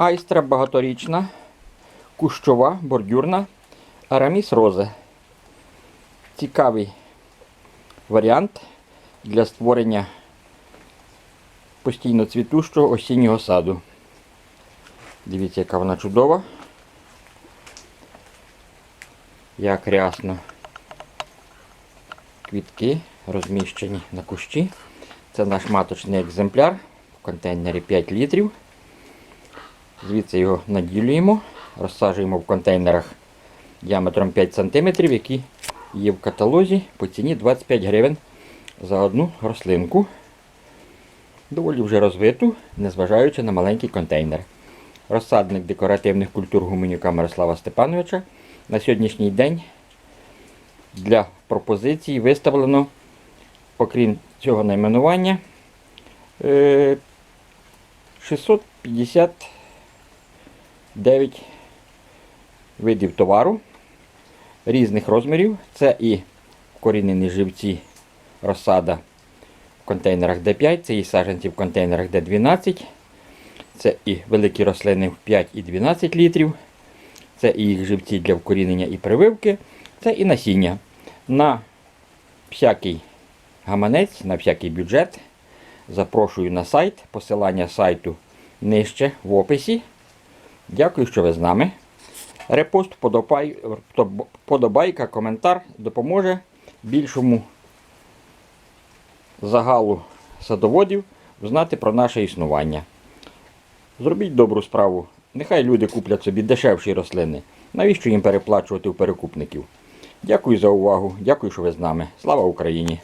Айстра багаторічна, кущова, бордюрна, араміс розе. Цікавий варіант для створення постійно цвітущого осіннього саду. Дивіться, яка вона чудова. Як рясно квітки розміщені на кущі. Це наш маточний екземпляр в контейнері 5 літрів. Звідси його наділюємо, розсаджуємо в контейнерах діаметром 5 см, які є в каталозі по ціні 25 гривень за одну рослинку. Доволі вже розвиту, незважаючи на маленький контейнер. Розсадник декоративних культур гуменюка Мирослава Степановича на сьогоднішній день для пропозиції виставлено, окрім цього найменування, е, 650 9 видів товару різних розмірів. Це і корінені живці розсада в контейнерах D5, це і саженці в контейнерах D12, це і великі рослини в 5 і 12 літрів. Це і їх живці для вкорінення і прививки, це і насіння. На всякий гаманець, на всякий бюджет. Запрошую на сайт. Посилання сайту нижче в описі. Дякую, що ви з нами. Репост, подобайка, коментар допоможе більшому загалу садоводів знати про наше існування. Зробіть добру справу. Нехай люди куплять собі дешевші рослини. Навіщо їм переплачувати у перекупників? Дякую за увагу. Дякую, що ви з нами. Слава Україні!